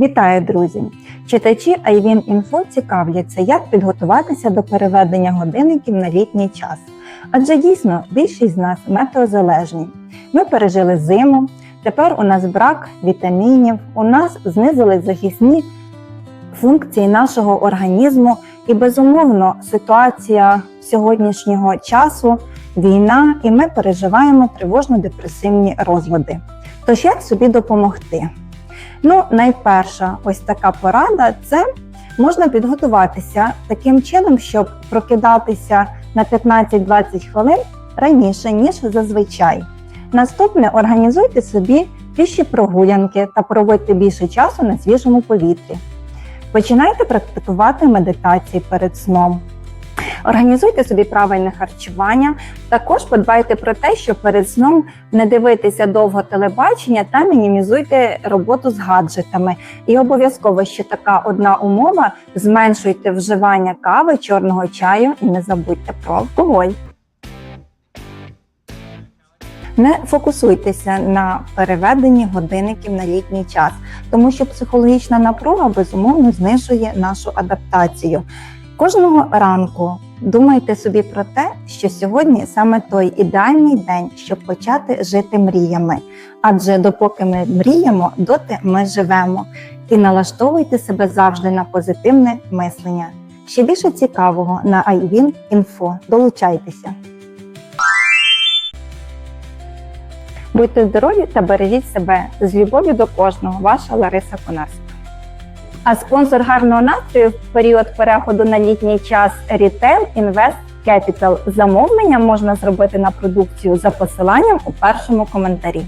Вітаю, друзі! Читачі iWin.info цікавляться, як підготуватися до переведення годинників на літній час. Адже дійсно більшість з нас метеозалежні. Ми пережили зиму, тепер у нас брак вітамінів, у нас знизились захисні функції нашого організму, і безумовно ситуація сьогоднішнього часу, війна, і ми переживаємо тривожно-депресивні розлади. Тож як собі допомогти? Ну, найперша ось така порада це можна підготуватися таким чином, щоб прокидатися на 15-20 хвилин раніше, ніж зазвичай. Наступне організуйте собі піші прогулянки та проводьте більше часу на свіжому повітрі. Починайте практикувати медитації перед сном. Організуйте собі правильне харчування. Також подбайте про те, щоб перед сном не дивитися довго телебачення та мінімізуйте роботу з гаджетами. І обов'язково ще така одна умова: зменшуйте вживання кави, чорного чаю і не забудьте про алкоголь. Не фокусуйтеся на переведенні годинників на літній час, тому що психологічна напруга безумовно знижує нашу адаптацію. Кожного ранку думайте собі про те, що сьогодні саме той ідеальний день, щоб почати жити мріями. Адже допоки ми мріємо, доти ми живемо. І налаштовуйте себе завжди на позитивне мислення. Ще більше цікавого на iWin.info. Долучайтеся. Будьте здорові та бережіть себе з любов'ю до кожного. Ваша Лариса Конарська. А спонсор гарного настрою в період переходу на літній час Retail Invest Capital. Замовлення можна зробити на продукцію за посиланням у першому коментарі.